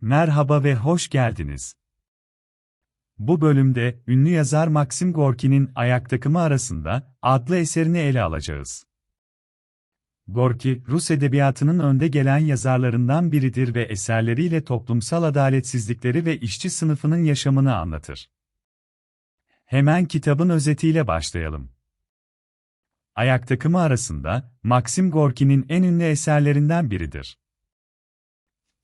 Merhaba ve hoş geldiniz. Bu bölümde ünlü yazar Maxim Gorki'nin Ayak Takımı Arasında adlı eserini ele alacağız. Gorki, Rus edebiyatının önde gelen yazarlarından biridir ve eserleriyle toplumsal adaletsizlikleri ve işçi sınıfının yaşamını anlatır. Hemen kitabın özetiyle başlayalım. Ayak takımı arasında Maxim Gorki'nin en ünlü eserlerinden biridir.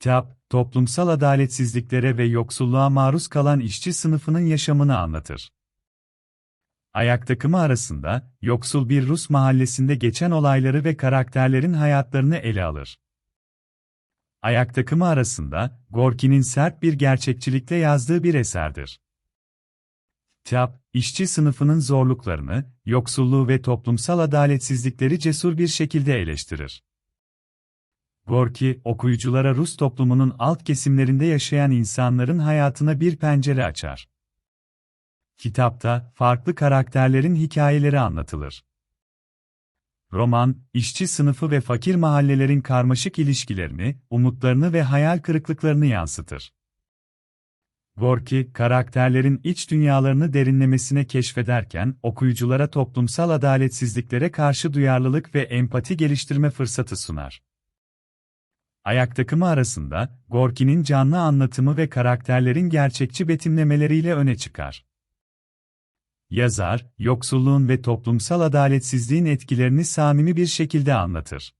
Kitap, toplumsal adaletsizliklere ve yoksulluğa maruz kalan işçi sınıfının yaşamını anlatır. Ayak takımı arasında, yoksul bir Rus mahallesinde geçen olayları ve karakterlerin hayatlarını ele alır. Ayak takımı arasında, Gorki'nin sert bir gerçekçilikle yazdığı bir eserdir. Kitap, işçi sınıfının zorluklarını, yoksulluğu ve toplumsal adaletsizlikleri cesur bir şekilde eleştirir. Gorki, okuyuculara Rus toplumunun alt kesimlerinde yaşayan insanların hayatına bir pencere açar. Kitapta, farklı karakterlerin hikayeleri anlatılır. Roman, işçi sınıfı ve fakir mahallelerin karmaşık ilişkilerini, umutlarını ve hayal kırıklıklarını yansıtır. Gorki, karakterlerin iç dünyalarını derinlemesine keşfederken, okuyuculara toplumsal adaletsizliklere karşı duyarlılık ve empati geliştirme fırsatı sunar. Ayak takımı arasında, Gorki'nin canlı anlatımı ve karakterlerin gerçekçi betimlemeleriyle öne çıkar. Yazar, yoksulluğun ve toplumsal adaletsizliğin etkilerini samimi bir şekilde anlatır.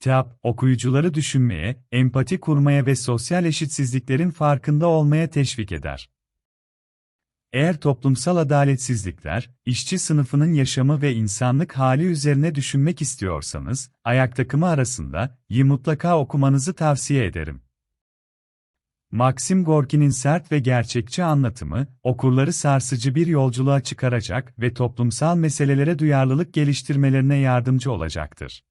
Kitap, okuyucuları düşünmeye, empati kurmaya ve sosyal eşitsizliklerin farkında olmaya teşvik eder. Eğer toplumsal adaletsizlikler, işçi sınıfının yaşamı ve insanlık hali üzerine düşünmek istiyorsanız, ayak takımı arasında, yi mutlaka okumanızı tavsiye ederim. Maxim Gorki'nin sert ve gerçekçi anlatımı, okurları sarsıcı bir yolculuğa çıkaracak ve toplumsal meselelere duyarlılık geliştirmelerine yardımcı olacaktır.